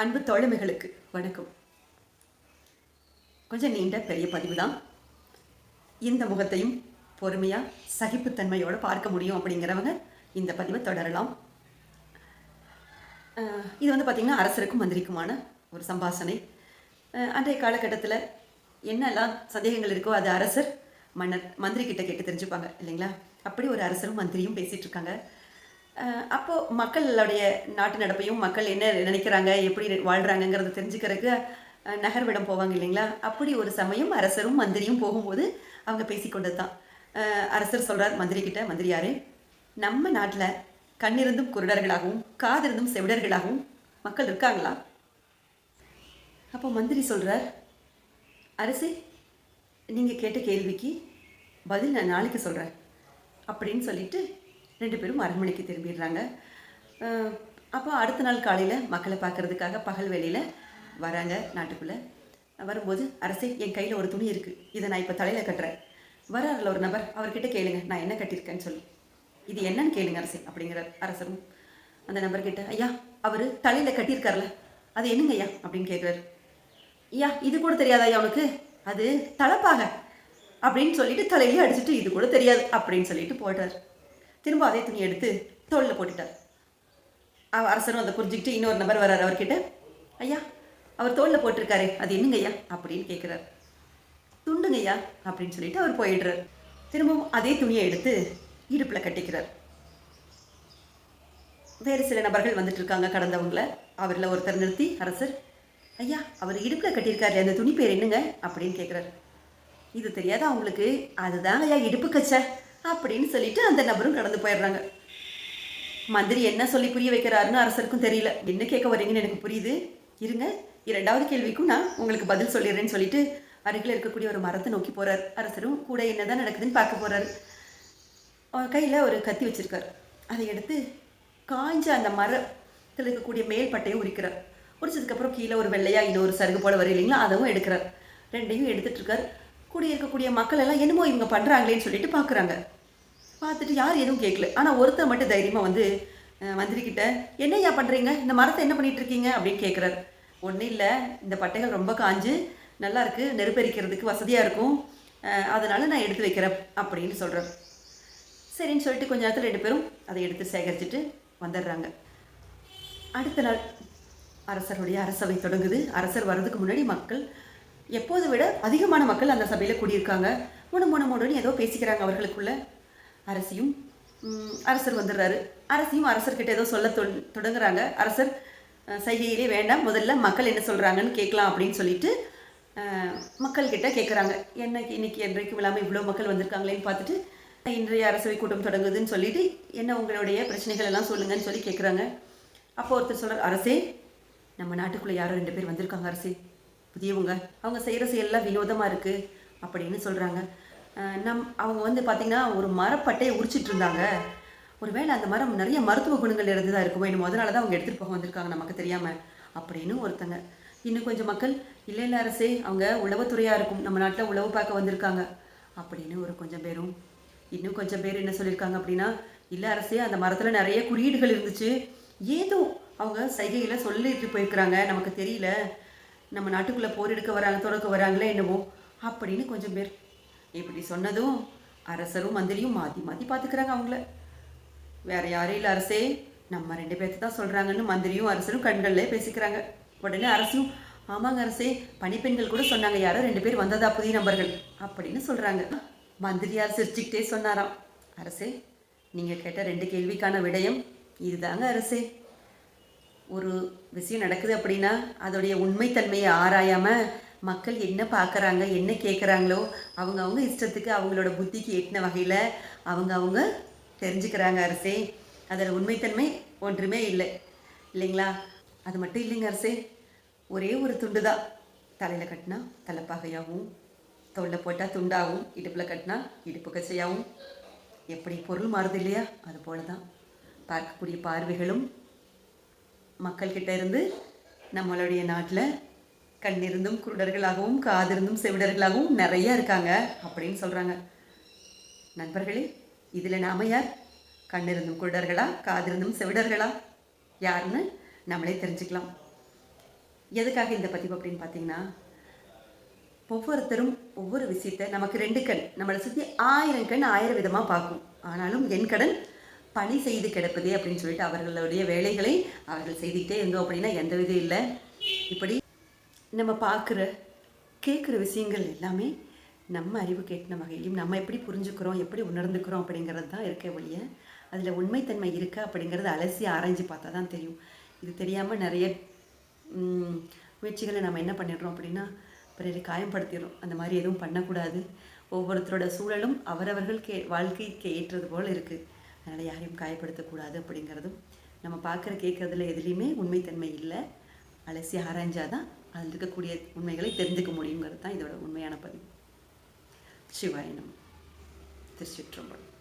அன்பு தோழமைகளுக்கு வணக்கம். கொஞ்சம் நீண்ட பெரிய பதிவு தான் இந்த முகத்தையும் பொறுமையாக சகிப்புத்தன்மையோடு பார்க்க முடியும் அப்படிங்கிறவங்க இந்த பதிவை தொடரலாம். இது வந்து பார்த்திங்கன்னா அரசருக்கும் மந்திரிக்குமான ஒரு சம்பாசனை அன்றைய காலகட்டத்தில் என்னெல்லாம் சந்தேகங்கள் இருக்கோ அது அரசர் மன்னர் மந்திரி கிட்ட கேட்டு தெரிஞ்சுப்பாங்க இல்லைங்களா? அப்படி ஒரு அரசரும் மந்திரியும் பேசிகிட்டு இருக்காங்க. அப்போது மக்களுடைய நாட்டு நடப்பையும் மக்கள் என்ன நினைக்கிறாங்க எப்படி வாழ்கிறாங்கங்கிறத தெரிஞ்சுக்கிறதுக்கு நகர்விடம் போவாங்க இல்லைங்களா? அப்படி ஒரு சமயம் அரசரும் மந்திரியும் போகும்போது அவங்க பேசிக்கொண்டது தான் அரசர் சொல்கிறார் மந்திரி கிட்ட மந்திரியாரே நம்ம நாட்டில் கண்ணிருந்தும் குருடர்களாகவும் காதிருந்தும் செவிடர்களாகவும் மக்கள் இருக்காங்களா? அப்போ மந்திரி சொல்கிறார் அரசே நீங்கள் கேட்ட கேள்விக்கு பதில் நான் நாளைக்கு சொல்கிறேன் அப்படின்னு சொல்லிட்டு ரெண்டு பேரும் அரண்மனைக்கு திரும்பிடுறாங்க. அப்போ அடுத்த நாள் காலையில் மக்களை பார்க்கறதுக்காக பகல் வேலையில் வராங்க நாட்டுக்குள்ளே. வரும்போது அரசே என் கையில் ஒரு துணி இருக்குது இதை நான் இப்போ தலையில் கட்டுறேன். வராருல ஒரு நபர் அவர்கிட்ட கேளுங்க நான் என்ன கட்டியிருக்கேன்னு சொல்லி. இது என்னன்னு கேளுங்க அரசே அப்படிங்கிறார் அரசரும். அந்த நபர்கிட்ட ஐயா அவர் தலையில் கட்டியிருக்கார்ல அது என்னங்க ஐயா? அப்படின்னு கேட்குறாரு. ஐயா இது கூட தெரியாதா ஐயா அவனுக்கு அது தலைப்பாக. அப்படின்னு சொல்லிட்டு தலையிலே அடிச்சுட்டு இது கூட தெரியாது அப்படின்னு சொல்லிட்டு போட்டார் திரும்ப அதே துணி எடுத்து தோளில் போட்டுட்டார். அவ- அரசரும் அதை புரிஞ்சுக்கிட்டு இன்னொரு நபர் வர்றார் அவர்கிட்ட. ஐயா அவர் தோளில் போட்டிருக்காரு அது என்னங்க ஐயா அப்படின்னு கேட்குறார் துண்டுங்க ஐயா அப்படின்னு சொல்லிட்டு அவர் போயிடுறார். திரும்பவும் அதே துணியை எடுத்து இடுப்பில் கட்டிக்கிறார். வேறு சில நபர்கள் வந்துட்டு இருக்காங்க கடந்தவங்கள. அவரில் ஒருத்தர் நிறுத்தி அரசர் ஐயா அவர் இடுப்பில் கட்டியிருக்காரு அந்த துணி பேர் என்னங்க? அப்படின்னு கேட்குறாரு இது தெரியாதா அவங்களுக்கு அதுதான் ஐயா இடுப்பு கச்சை. அப்படின்னு சொல்லிட்டு அந்த நபரும் கடந்து போயிடுறாங்க. மந்திரி என்ன சொல்லி புரிய வைக்கிறாருன்னு அரசருக்கும் தெரியல. என்ன கேட்க வரீங்கன்னு எனக்கு புரியுது. இருங்க இரண்டாவது கேள்விக்கும் நான் உங்களுக்கு பதில் சொல்லிடுறேன்னு சொல்லிட்டு அருகில் இருக்கக்கூடிய ஒரு மரத்தை நோக்கி போறார். அரசரும் கூட என்னதான் நடக்குதுன்னு பார்க்க போறாரு. அவர் கையில் ஒரு கத்தி வச்சிருக்கார். அதை எடுத்து காய்ஞ்ச அந்த மரத்தில் இருக்கக்கூடிய மேல் பட்டையை உரிக்கிறார். உரிச்சதுக்கப்புறம் கீழே ஒரு வெள்ளையா இன்னொரு சருகு போல வரும் இல்லைங்களா அதுவும் எடுக்கிறார். ரெண்டையும் எடுத்துட்டு இருக்கார். கூட இருக்கக்கூடிய மக்கள் எல்லாம் என்னமோ இவங்க பண்ணுறாங்களேன்னு சொல்லிட்டு பார்க்குறாங்க பார்த்துட்டு யார் எதுவும் கேட்கல ஆனால் ஒருத்தர் மட்டும் தைரியமாக வந்து மந்திரிக்கிட்ட என்னையா என்னய்யா பண்ணுறீங்க இந்த மரத்தை என்ன பண்ணிட்டு இருக்கீங்க அப்படின்னு கேட்குறாரு ஒன்றும் இல்லை. இந்த பட்டைகள் ரொம்ப காஞ்சு நல்லா நெருப்பரிக்கிறதுக்கு நெருப்பெரிக்கிறதுக்கு வசதியாக இருக்கும். அதனால் நான் எடுத்து வைக்கிறேன் அப்படின்னு சொல்கிறேன் சரின்னு சொல்லிட்டு கொஞ்ச நேரத்தில் ரெண்டு பேரும் அதை எடுத்து சேகரிச்சுட்டு வந்துடுறாங்க. அடுத்த நாள் அரசருடைய அரசவை தொடங்குது. அரசர் வர்றதுக்கு முன்னாடி மக்கள் எப்போதை விட அதிகமான மக்கள் அந்த சபையில் கூடியிருக்காங்க. மூணு மூணு மூணுன்னு ஏதோ பேசிக்கிறாங்க அவர்களுக்குள்ள. அரசியும் அரசர் வந்துடுறாரு. அரசியும் அரசர்கிட்ட ஏதோ சொல்ல தொ- தொடங்குறாங்க. அரசர் சைகையிலே வேண்டாம். முதல்ல மக்கள் என்ன சொல்கிறாங்கன்னு கேட்கலாம் அப்படின்னு சொல்லிட்டு மக்கள்கிட்ட கேட்குறாங்க. என்ன இன்னைக்கு என்றைக்கும் இல்லாமல் இவ்வளோ மக்கள் வந்திருக்காங்களேன்னு பார்த்துட்டு இன்றைய அரசவை கூட்டம் தொடங்குதுன்னு சொல்லிட்டு என்ன உங்களுடைய பிரச்சனைகள் எல்லாம் சொல்லுங்கன்னு சொல்லி கேட்குறாங்க. அப்போ ஒருத்தர் சொல்கிறார் அரசே நம்ம நாட்டுக்குள்ளே யாரோ ரெண்டு பேர் வந்திருக்காங்க அரசே. புதியவங்க. அவங்க செய்கிற செயல்லாம் வினோதமாக இருக்குது அப்படின்னு சொல்கிறாங்க நம் அவங்க வந்து பார்த்திங்கன்னா ஒரு மரப்பட்டையை உரிச்சிட்டு இருந்தாங்க. ஒருவேளை அந்த மரம் நிறைய மருத்துவ குணங்கள் தான் இருக்குமோ இன்னும் அதனால தான் அவங்க எடுத்துகிட்டு போக வந்திருக்காங்க நமக்கு தெரியாமல் அப்படின்னு ஒருத்தங்க. இன்னும் கொஞ்சம் மக்கள் இல்லை இல்லை அரசே அவங்க உளவுத்துறையாக இருக்கும். நம்ம நாட்டில் உளவு பார்க்க வந்திருக்காங்க. அப்படின்னு ஒரு கொஞ்சம் பேரும் இன்னும் கொஞ்சம் பேர் என்ன சொல்லியிருக்காங்க அப்படின்னா இல்லை அரசே அந்த மரத்தில் நிறைய குறியீடுகள் இருந்துச்சு. ஏதோ அவங்க சைகையில் சொல்லிட்டு போயிருக்கிறாங்க. நமக்கு தெரியல. நம்ம நாட்டுக்குள்ளே போர் எடுக்க வராங்க தொடக்க வராங்களே என்னவோ அப்படின்னு கொஞ்சம் பேர் இப்படி சொன்னதும் அரசரும் மந்திரியும் மாற்றி மாற்றி பார்த்துக்கிறாங்க அவங்கள. வேற யாரும் இல்லை அரசே. நம்ம ரெண்டு பேர்த்து தான் சொல்கிறாங்கன்னு மந்திரியும் அரசரும் கண்கள்ல பேசிக்கிறாங்க. உடனே அரசும் ஆமாங்க அரசே பணிப்பெண்கள் கூட சொன்னாங்க. யாரோ ரெண்டு பேர் வந்ததா புதிய நபர்கள். அப்படின்னு சொல்கிறாங்க மந்திரியார் சிரிச்சுக்கிட்டே சொன்னாராம். அரசே நீங்கள் கேட்ட ரெண்டு கேள்விக்கான விடயம் இதுதாங்க அரசே. ஒரு விஷயம் நடக்குது அப்படின்னா அதோடைய உண்மைத்தன்மையை ஆராயாமல் மக்கள் என்ன பார்க்குறாங்க என்ன கேட்குறாங்களோ அவங்க அவங்க இஷ்டத்துக்கு அவங்களோட புத்திக்கு எட்டின வகையில் அவங்க அவங்க தெரிஞ்சுக்கிறாங்க அரசே. அதில் உண்மைத்தன்மை ஒன்றுமே இல்லை. இல்லைங்களா? அது மட்டும் இல்லைங்க அரசே. ஒரே ஒரு துண்டு தான் தலையில் கட்டினா தலைப்பாகையாகவும் தோளில் போட்டால் துண்டாகவும் இடுப்பில் கட்டினா இடுப்பு கச்சையாகவும் எப்படி பொருள் மாறுது இல்லையா? அது போல தான் பார்க்கக்கூடிய பார்வைகளும் மக்கள்கிட்ட இருந்து நம்மளுடைய நாட்டில் கண்ணிருந்தும் குருடர்களாகவும் காதிருந்தும் செவிடர்களாகவும் நிறைய இருக்காங்க அப்படின்னு சொல்கிறாங்க நண்பர்களே இதில் நாம யார்? கண்ணிருந்தும் குருடர்களா காதிருந்தும் செவிடர்களா? யாருன்னு நம்மளே தெரிஞ்சுக்கலாம். எதுக்காக இந்த பதிவு அப்படின்னு பார்த்தீங்கன்னா ஒவ்வொருத்தரும் ஒவ்வொரு விஷயத்த நமக்கு ரெண்டு கண் நம்மளை சுற்றி ஆயிரம் கண் ஆயிரம் விதமாக பார்க்கும். ஆனாலும் என் கடன் பணி செய்து கிடப்பதே அப்படின்னு சொல்லிட்டு அவர்களுடைய வேலைகளை அவர்கள் செய்துக்கிட்டே இருந்தோம் அப்படின்னா எந்த விதம் இல்லை. இப்படி நம்ம பார்க்குற கேட்குற விஷயங்கள் எல்லாமே நம்ம அறிவு கேட்டின வகையிலும் நம்ம எப்படி புரிஞ்சுக்கிறோம் எப்படி உணர்ந்துக்கிறோம் அப்படிங்கிறது தான் இருக்க ஒழிய அதில் உண்மைத்தன்மை இருக்கா அப்படிங்கிறத அலசி ஆராய்ஞ்சு பார்த்தா தான் தெரியும். இது தெரியாமல் நிறைய முயற்சிகளை நம்ம என்ன பண்ணிடுறோம் அப்படின்னா பிறரை காயப்படுத்திடுறோம் அந்த மாதிரி எதுவும் பண்ணக்கூடாது. ஒவ்வொருத்தரோட சூழலும் அவரவர்கள் கே வாழ்க்கைக்கு ஏற்றது போல் இருக்குது அதனால் யாரையும் காயப்படுத்தக்கூடாது அப்படிங்கிறதும் நம்ம பார்க்குற கேட்குறதுல எதுலேயுமே உண்மைத்தன்மை இல்லை. அலசி ஆராய்ஞ்சாதான் அதில் இருக்கக்கூடிய உண்மைகளை தெரிஞ்சுக்க முடியுங்கிறது தான் இதோட உண்மையான பதிவு. சிவாயினம் திருச்சிற்றம்பலம்.